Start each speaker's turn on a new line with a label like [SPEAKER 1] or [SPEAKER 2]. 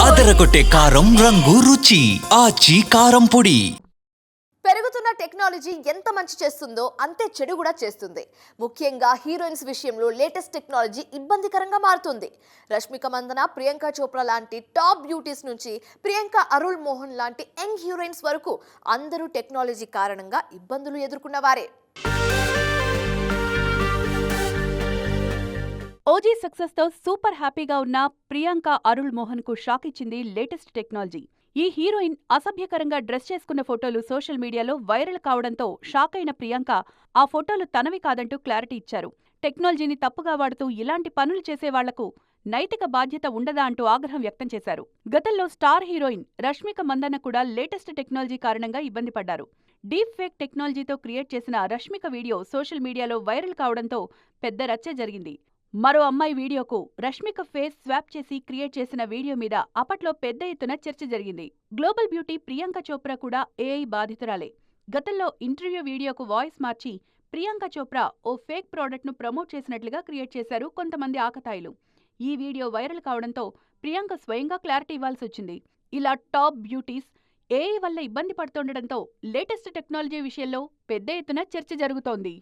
[SPEAKER 1] అదరగొట్టే కారం రంగు రుచి ఆచి కారం పొడి.
[SPEAKER 2] పెరుగుతున్న టెక్నాలజీ ఎంత మంచి చేస్తుందో అంతే చెడు కూడా చేస్తుంది. ముఖ్యంగా హీరోయిన్స్ విషయంలో లేటెస్ట్ టెక్నాలజీ ఇబ్బందికరంగా మారుతుంది. రష్మిక మందన ప్రియాంక చోప్రా లాంటి టాప్ బ్యూటీస్ నుంచి ప్రియాంక అరుల్ మోహన్ లాంటి యంగ్ హీరోయిన్స్ వరకు అందరూ టెక్నాలజీ కారణంగా ఇబ్బందులు ఎదుర్కొన్నవారే.
[SPEAKER 3] ఓజీ సక్సెస్తో సూపర్ హ్యాపీగా ఉన్న ప్రియాంక అరుళ్ మోహన్కు షాక్ ఇచ్చింది లేటెస్ట్ టెక్నాలజీ. ఈ హీరోయిన్ అసభ్యకరంగా డ్రెస్ చేసుకున్న ఫోటోలు సోషల్ మీడియాలో వైరల్ కావడంతో షాక్ అయిన ప్రియాంక ఆ ఫోటోలు తనవి కాదంటూ క్లారిటీ ఇచ్చారు. టెక్నాలజీని తప్పుగా వాడుతూ ఇలాంటి పనులు చేసేవాళ్ళకు నైతిక బాధ్యత ఉండదా అంటూ ఆగ్రహం వ్యక్తం చేశారు. గతంలో స్టార్ హీరోయిన్ రష్మిక మందన్న కూడా లేటెస్ట్ టెక్నాలజీ కారణంగా ఇబ్బంది పడ్డారు. డీప్ ఫేక్ టెక్నాలజీతో క్రియేట్ చేసిన రష్మిక వీడియో సోషల్ మీడియాలో వైరల్ కావడంతో పెద్ద రచ్చ జరిగింది. మరో అమ్మాయి వీడియోకు రష్మిక ఫేస్ స్వాప్ చేసి క్రియేట్ చేసిన వీడియో మీద అప్పట్లో పెద్ద ఎత్తున చర్చ జరిగింది. గ్లోబల్ బ్యూటీ ప్రియాంక చోప్రా కూడా ఏఐ బాధితురాలే. గతంలో ఇంటర్వ్యూ వీడియోకు వాయిస్ మార్చి ప్రియాంక చోప్రా ఓ ఫేక్ ప్రోడక్ట్ను ప్రమోట్ చేసినట్లుగా క్రియేట్ చేశారు కొంతమంది ఆకతాయిలు. ఈ వీడియో వైరల్ కావడంతో ప్రియాంక స్వయంగా క్లారిటీ ఇవ్వాల్సి వచ్చింది. ఇలా టాప్ బ్యూటీస్ ఏఐ వల్ల ఇబ్బంది పడుతుండటంతో లేటెస్ట్ టెక్నాలజీ విషయంలో పెద్ద ఎత్తున చర్చ జరుగుతోంది.